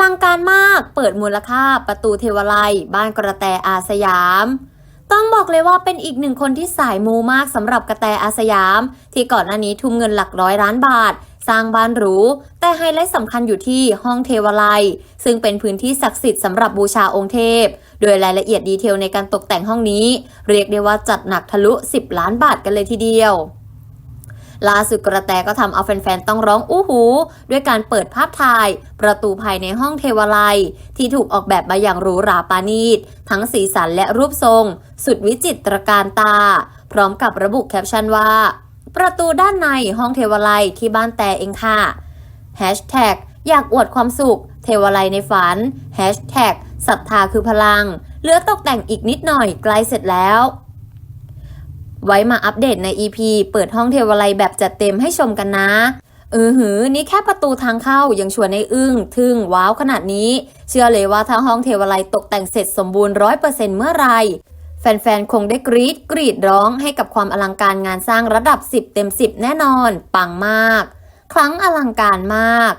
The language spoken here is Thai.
ลังการมากเปิดมูลค่าประตูเทวไลยบ้านกระแตอาสยาม ต้องบอกเลยว่าเป็นอีกหนึ่งคนที่สายมูมากสำหรับกระแตอาสยาม ที่ก่อนหน้านี้ทุ่มเงินหลักร้อยล้านบาท สร้างบ้านหรู แต่ไฮไลท์สำคัญอยู่ที่ห้องเทวไลยซึ่งเป็นพื้นที่ศักดิ์สิทธิ์สำหรับบูชาองค์เทพ โดยรายละเอียดดีเทลในการตกแต่งห้องนี้ เรียกได้ว่าจัดหนักทะลุ 10 ล้านบาทกันเลยทีเดียว ล่าสุดกระแตก็ทำเอาแฟนๆ ต้องร้องอู้หู ด้วยการเปิดภาพถ่าย ประตูภายในห้องเทวไลยที่ถูกออกแบบมาอย่างหรูหราปานีต ทั้งสีสันและรูปทรง สุดวิจิตรการตา พร้อมกับระบุแคปชั่นว่า ประตูด้านในห้องเทวไลยที่บ้านแต่เองค่ะ Hashtag อยากอวดความสุข เทวไลยในฝัน Hashtag ศรัทธาคือพลัง เหลือตกแต่งอีกนิดหน่อยใกล้เสร็จแล้ว ไว้มาอัปเดตใน EP เปิดห้องเทวไลยแบบจัดเต็มให้ชมกันนะเออหือ นี่แค่ประตูทางเข้ายังชวนในอึ้ง ทึ่ง ว้าวขนาดนี้ เชื่อเลยว่าถ้าห้องเทวไลยตกแต่งเสร็จสมบูรณ์ร้อยเปอร์เซ็นต์เมื่อไหรแฟนๆ คงได้กรีดกรีดร้องให้กับความอลังการงานสร้างระดับ 10 เต็ม 10 แน่นอน ปังมาก ครั้งอลังการมาก